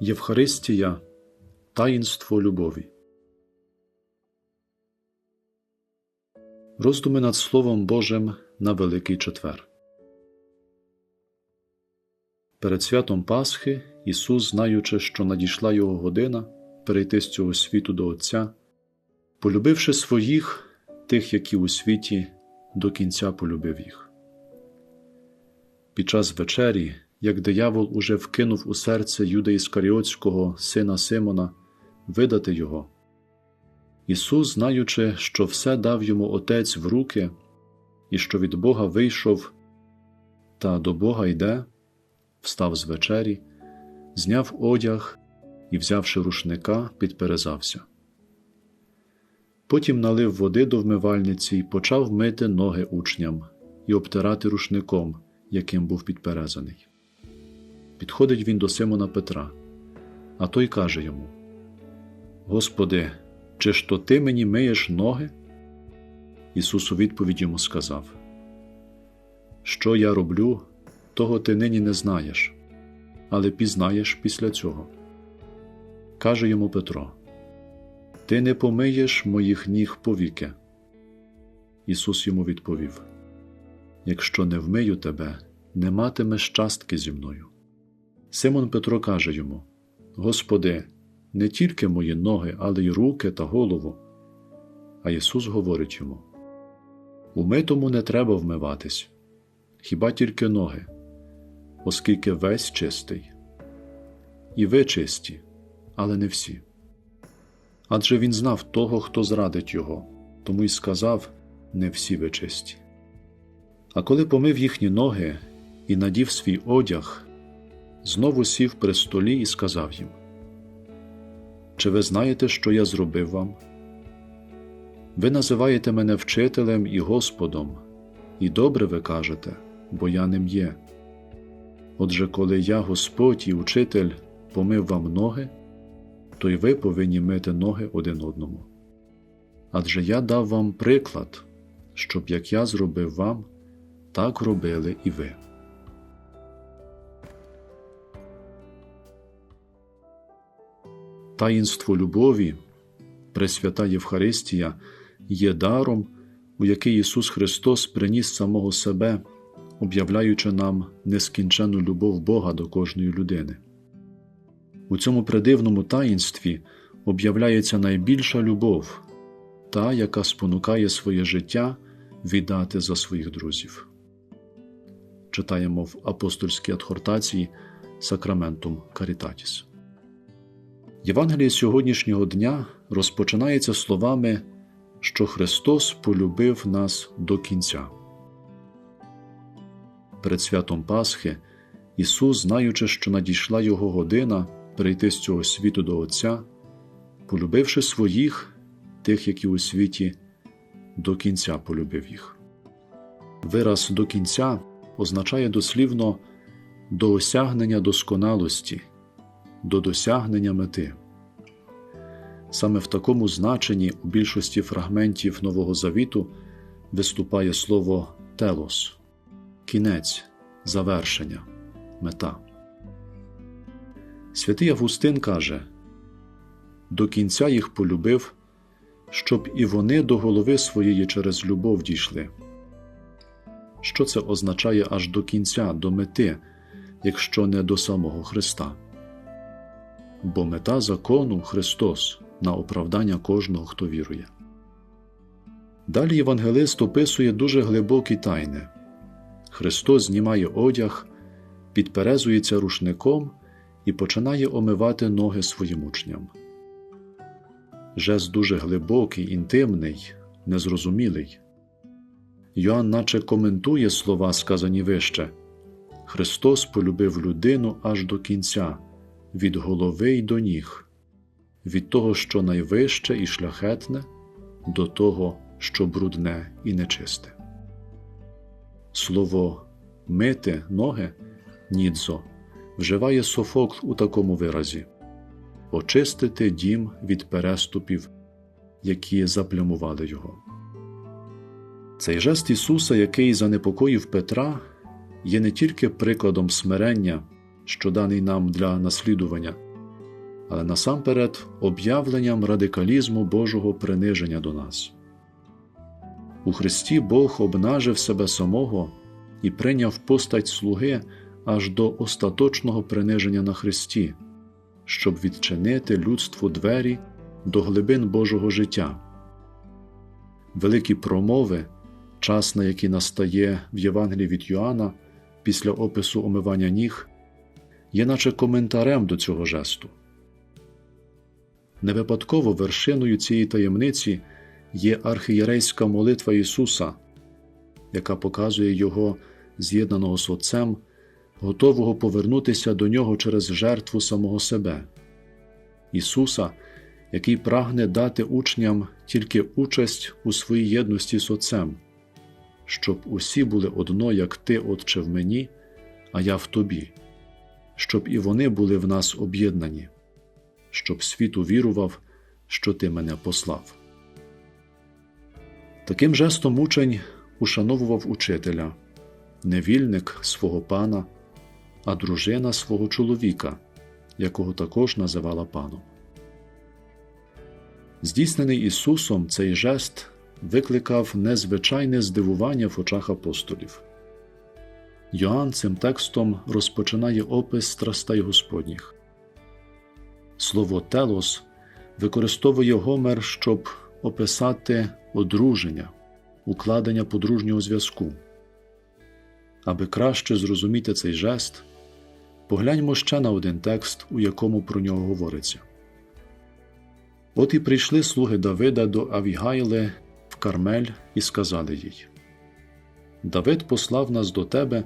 Євхаристія Таїнство любові. Роздуми над Словом Божим на Великий Четвер. Перед святом Пасхи Ісус, знаючи, що надійшла Його година перейти з цього світу до Отця, полюбивши своїх, тих, які у світі, до кінця полюбив їх. Під час вечері, як диявол уже вкинув у серце Юда Іскаріотського сина Симона видати його, Ісус, знаючи, що все дав йому Отець в руки, і що від Бога вийшов та до Бога йде, встав з вечері, зняв одяг і, взявши рушника, підперезався. Потім налив води до вмивальниці і почав мити ноги учням і обтирати рушником, яким був підперезаний. Підходить він до Симона Петра, а той каже йому: Господи, чи ж то ти мені миєш ноги? Ісус у відповідь йому сказав: Що я роблю, того ти нині не знаєш, але пізнаєш після цього. Каже йому Петро: Ти не помиєш моїх ніг повіки. Ісус йому відповів: Якщо не вмию тебе, не матимеш частки зі мною. Симон Петро каже йому: Господи, не тільки мої ноги, але й руки та голову. А Ісус говорить йому: Умитому не треба вмиватись, хіба тільки ноги, оскільки весь чистий. І ви чисті, але не всі. Адже він знав того, хто зрадить його, тому й сказав не всі ви чисті. А коли помив їхні ноги і надів свій одяг, знову сів при столі і сказав їм: Чи ви знаєте, що я зробив вам? Ви називаєте мене вчителем і Господом, і добре ви кажете, бо я ним є. Отже, коли я, Господь і учитель, помив вам ноги, то й ви повинні мити ноги один одному. Адже я дав вам приклад, щоб як я зробив вам, так робили і ви. Таїнство любові, Пресвята Євхаристія, є даром, у який Ісус Христос приніс самого себе, об'являючи нам нескінчену любов Бога до кожної людини. У цьому придивному таїнстві об'являється найбільша любов, та, яка спонукає своє життя віддати за своїх друзів. Читаємо в апостольській адхортації Сакраментум Карітатіс. Євангеліє сьогоднішнього дня розпочинається словами, що Христос полюбив нас до кінця. Перед святом Пасхи Ісус, знаючи, що надійшла Його година перейти з цього світу до Отця, полюбивши своїх, тих, які у світі, до кінця полюбив їх. Вираз до кінця означає дослівно до осягнення досконалості, до досягнення мети. Саме в такому значенні у більшості фрагментів Нового Завіту виступає слово телос кінець, завершення, мета. Святий Августин каже до кінця їх полюбив, щоб і вони до голови своєї через любов дійшли. Що це означає аж до кінця, до мети, якщо не до самого Христа? Бо мета закону Христос на оправдання кожного, хто вірує. Далі Євангелист описує дуже глибокі тайни. Христос знімає одяг, підперезується рушником і починає омивати ноги своїм учням. Жест дуже глибокий, інтимний, незрозумілий. Йоанн наче коментує слова, сказані вище Христос полюбив людину аж до кінця, від голови й до ніг, від того, що найвище і шляхетне, до того, що брудне і нечисте. Слово мити ноги нідзо вживає Софокл у такому виразі очистити дім від переступів, які заплямували його. Цей жест Ісуса, який занепокоїв Петра, є не тільки прикладом смирення, що даний нам для наслідування, але насамперед об'явленням радикалізму Божого приниження до нас. У Христі Бог обнажив себе самого і прийняв постать слуги аж до остаточного приниження на Христі, щоб відчинити людству двері до глибин Божого життя. Великі промови, час на який настає в Євангелії від Йоанна після опису омивання ніг, є наче коментарем до цього жесту. Не випадково вершиною цієї таємниці є архієрейська молитва Ісуса, яка показує Його з'єднаного з Отцем, готового повернутися до Нього через жертву самого себе, Ісуса, який прагне дати учням тільки участь у своїй єдності з Отцем, щоб усі були одно, як Ти, Отче, в мені, а я в Тобі, щоб і вони були в нас об'єднані, щоб світ увірував, що Ти мене послав. Таким жестом учень ушановував учителя, невільник свого пана, а дружина свого чоловіка, якого також називала паном. Здійснений Ісусом цей жест викликав незвичайне здивування в очах апостолів. Йоанн цим текстом розпочинає опис страстей Господніх. Слово телос використовує Гомер, щоб описати одруження, укладення подружнього зв'язку. Аби краще зрозуміти цей жест, погляньмо ще на один текст, у якому про нього говориться. От і прийшли слуги Давида до Авігайли в Кармель і сказали їй: Давид послав нас до тебе,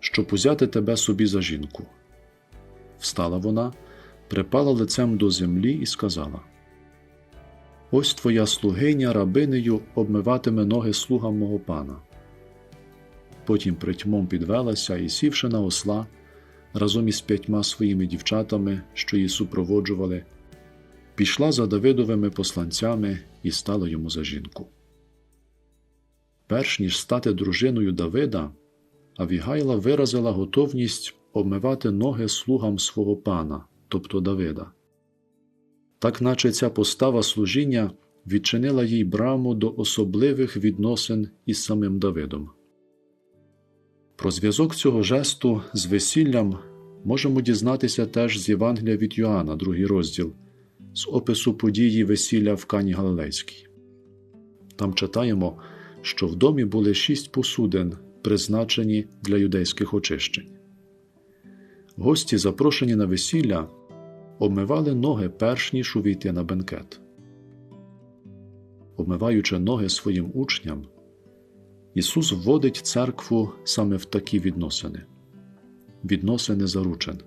щоб узяти тебе собі за жінку. Встала вона, припала лицем до землі і сказала: Ось твоя слугиня рабинею обмиватиме ноги слугам мого пана. Потім притьмом підвелася і, сівши на осла, разом із п'ятьма своїми дівчатами, що її супроводжували, пішла за Давидовими посланцями і стала йому за жінку. Перш ніж стати дружиною Давида, Авігайла виразила готовність обмивати ноги слугам свого пана, тобто Давида. Так наче ця постава служіння відчинила їй браму до особливих відносин із самим Давидом. Про зв'язок цього жесту з весіллям можемо дізнатися теж з Євангелія від Йоанна, другий розділ, з опису події весілля в Кані Галилейській. Там читаємо, що в домі були шість посудин, призначені для юдейських очищень. Гості, запрошені на весілля, обмивали ноги перш ніж увійти на бенкет. Обмиваючи ноги своїм учням, Ісус вводить церкву саме в такі відносини відносини заручен.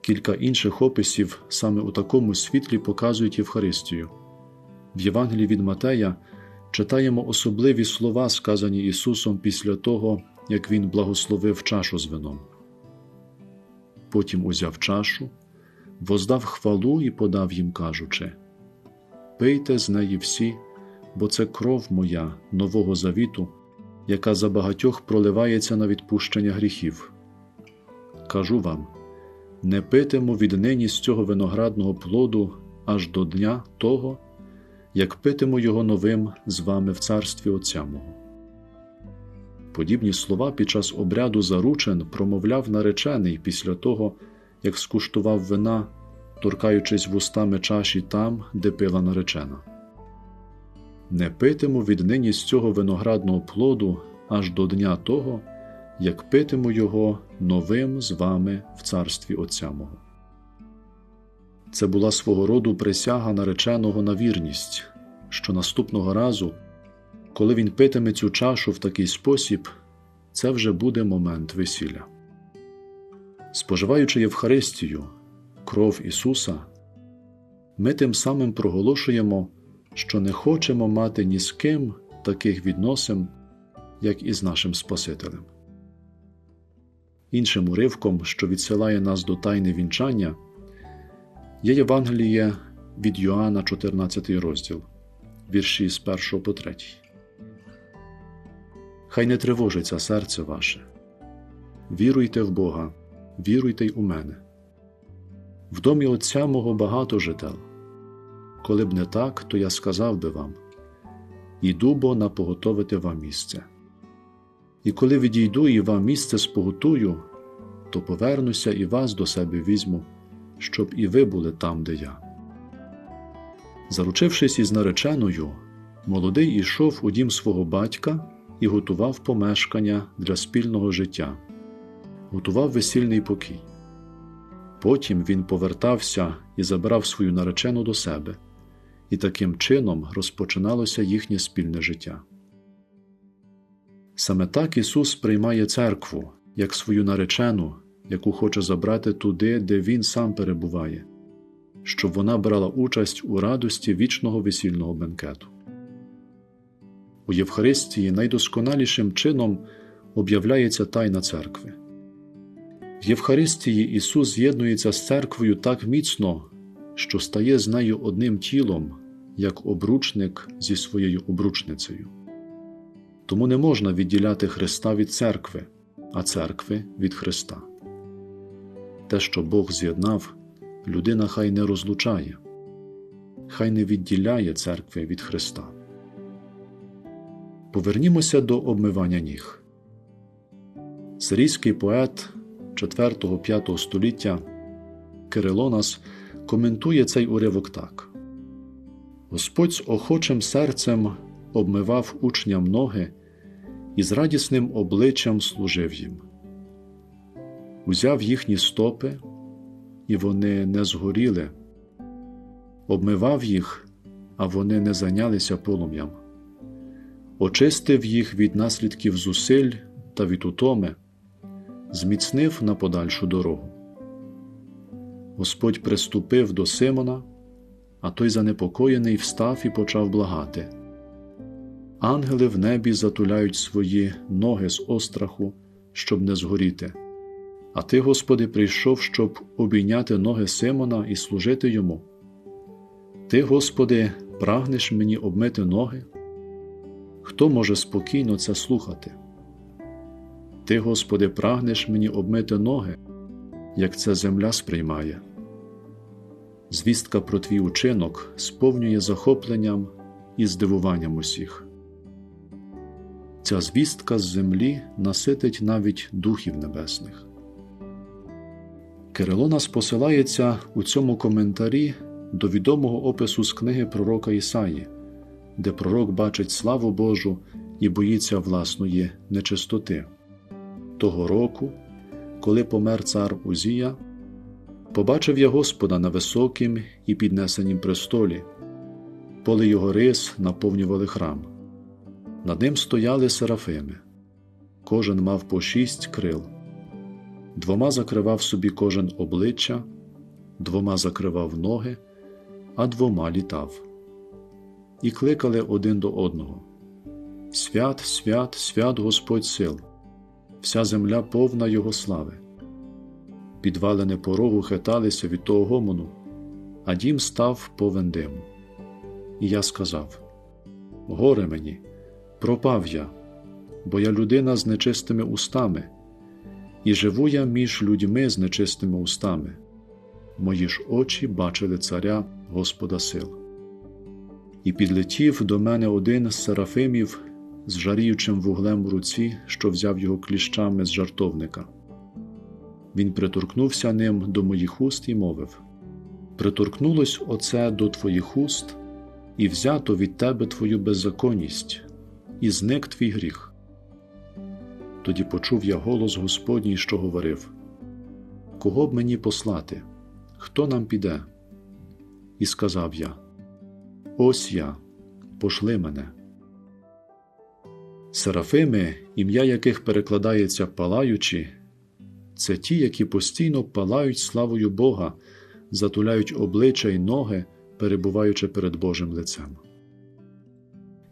Кілька інших описів саме у такому світлі показують Євхаристію. В Євангелії від Матея читаємо особливі слова, сказані Ісусом після того, як Він благословив чашу з вином. Потім узяв чашу, воздав хвалу і подав їм, кажучи: Пийте з неї всі, бо це кров моя нового завіту, яка за багатьох проливається на відпущення гріхів. Кажу вам не питиму віднині з цього виноградного плоду аж до дня того, як питиму його новим з вами в царстві Отця мого. Подібні слова під час обряду заручен промовляв наречений після того, як скуштував вина, торкаючись вустами чаші там, де пила наречена. Не питиму віднині з цього виноградного плоду аж до дня того, як питиму його новим з вами в царстві Отця мого. Це була свого роду присяга нареченого на вірність, що наступного разу, коли він питиме цю чашу в такий спосіб, це вже буде момент весілля. Споживаючи Євхаристію, кров Ісуса, ми тим самим проголошуємо, що не хочемо мати ні з ким таких відносин, як і з нашим Спасителем. Іншим уривком, що відсилає нас до тайни вінчання, є Євангеліє від Йоанна, 14 розділ, вірші з 1 по 3. Хай не тривожиться серце ваше. Віруйте в Бога, віруйте й у мене. В домі Отця мого багато жител. Коли б не так, то я сказав би вам іду бо напоготовити вам місце. І коли відійду і вам місце споготую, то повернуся і вас до себе візьму, щоб і ви були там, де я. Заручившись із нареченою, молодий ішов у дім свого батька і готував помешкання для спільного життя, готував весільний покій. Потім він повертався і забрав свою наречену до себе, і таким чином розпочиналося їхнє спільне життя. Саме так Ісус приймає церкву як свою наречену, яку хоче забрати туди, де Він сам перебуває, щоб вона брала участь у радості вічного весільного бенкету. У Євхаристії найдосконалішим чином об'являється Тайна церкви. В Євхаристії Ісус з'єднується з церквою так міцно, що стає з нею одним тілом, як обручник зі своєю обручницею. Тому не можна відділяти Христа від церкви, а церкви від Христа. Те, що Бог з'єднав, людина хай не розлучає, хай не відділяє церкви від Христа. Повернімося до обмивання ніг. Сирійський поет 4-5 століття Кирилонас коментує цей уривок так: Господь з охочим серцем обмивав учням ноги і з радісним обличчям служив їм. Узяв їхні стопи, і вони не згоріли, обмивав їх, а вони не зайнялися полум'ям, очистив їх від наслідків зусиль та від утоми, зміцнив на подальшу дорогу. Господь приступив до Симона, а той занепокоєний встав і почав благати. Ангели в небі затуляють свої ноги з остраху, щоб не згоріти. А ти, Господи, прийшов, щоб обійняти ноги Симона і служити йому. Ти, Господи, прагнеш мені обмити ноги? Хто може спокійно це слухати? Ти, Господи, прагнеш мені обмити ноги, як це земля сприймає. Звістка про твій учинок сповнює захопленням і здивуванням усіх. Ця звістка з землі наситить навіть духів небесних. Кирило нас посилається у цьому коментарі до відомого опису з книги пророка Ісаї, де пророк бачить славу Божу і боїться власної нечистоти. Того року, коли помер цар Узія, побачив я Господа на високім і піднесенім престолі, поле його рис наповнювали храм. Над ним стояли серафими, кожен мав по шість крил, двома закривав собі кожен обличчя, двома закривав ноги, а двома літав. І кликали один до одного: Свят, свят, свят Господь сил, вся земля повна Його слави. Підвалини порогу хиталися від того гомону, а дім став повен диму. І я сказав: Горе мені! пропав я, бо я людина з нечистими устами, і живу я між людьми з нечистими устами. Мої ж очі бачили царя Господа сил. І підлетів до мене один з серафимів з жаріючим вуглем в руці, що взяв його кліщами з жартовника. Він приторкнувся ним до моїх уст і мовив: Приторкнулось оце до твоїх уст, і взято від тебе твою беззаконність, і зник твій гріх. Тоді почув я голос Господній, що говорив: Кого б мені послати? Хто нам піде? І сказав я: Ось я, пошли мене. Серафими, ім'я яких перекладається палаючи, це ті, які постійно палають славою Бога, затуляють обличчя й ноги, перебуваючи перед Божим лицем.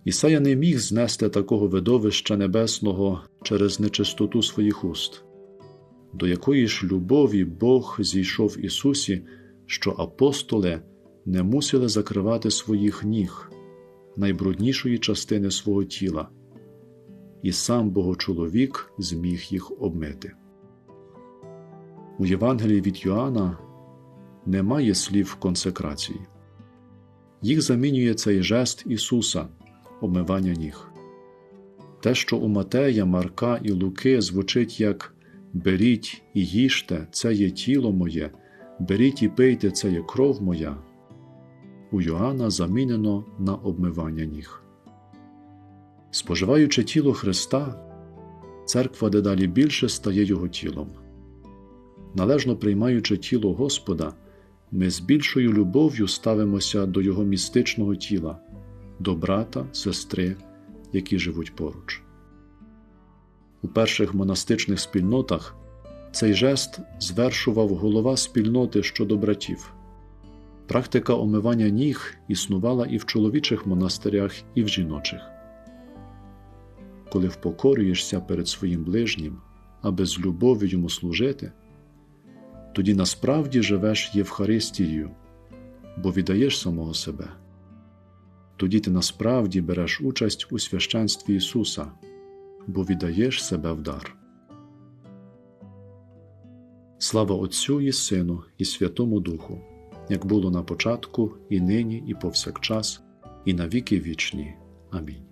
Ісая не міг знести такого видовища небесного через нечистоту своїх уст, до якої ж любові Бог зійшов Ісусі, що апостоли не мусили закривати своїх ніг, найбруднішої частини свого тіла, і сам Богочоловік зміг їх обмити. У Євангелії від Йоанна немає слів консекрації. Їх замінює цей жест Ісуса обмивання ніг. Те, що у Матея, Марка і Луки звучить як Беріть і їжте, це є тіло моє, беріть і пийте, це є кров моя. У Йоанна замінено на обмивання ніг. Споживаючи тіло Христа, церква дедалі більше стає Його тілом. Належно приймаючи тіло Господа, ми з більшою любов'ю ставимося до Його містичного тіла, до брата, сестри, які живуть поруч. У перших монастичних спільнотах цей жест звершував голова спільноти щодо братів. Практика омивання ніг існувала і в чоловічих монастирях, і в жіночих. Коли впокорюєшся перед своїм ближнім, аби з любов'ю йому служити, тоді насправді живеш Євхаристією, бо віддаєш самого себе. Тоді ти насправді береш участь у священстві Ісуса, бо віддаєш себе в дар. Слава Отцю і Сину, і Святому Духу, як було на початку, і нині, і повсякчас, і навіки вічні. Амінь.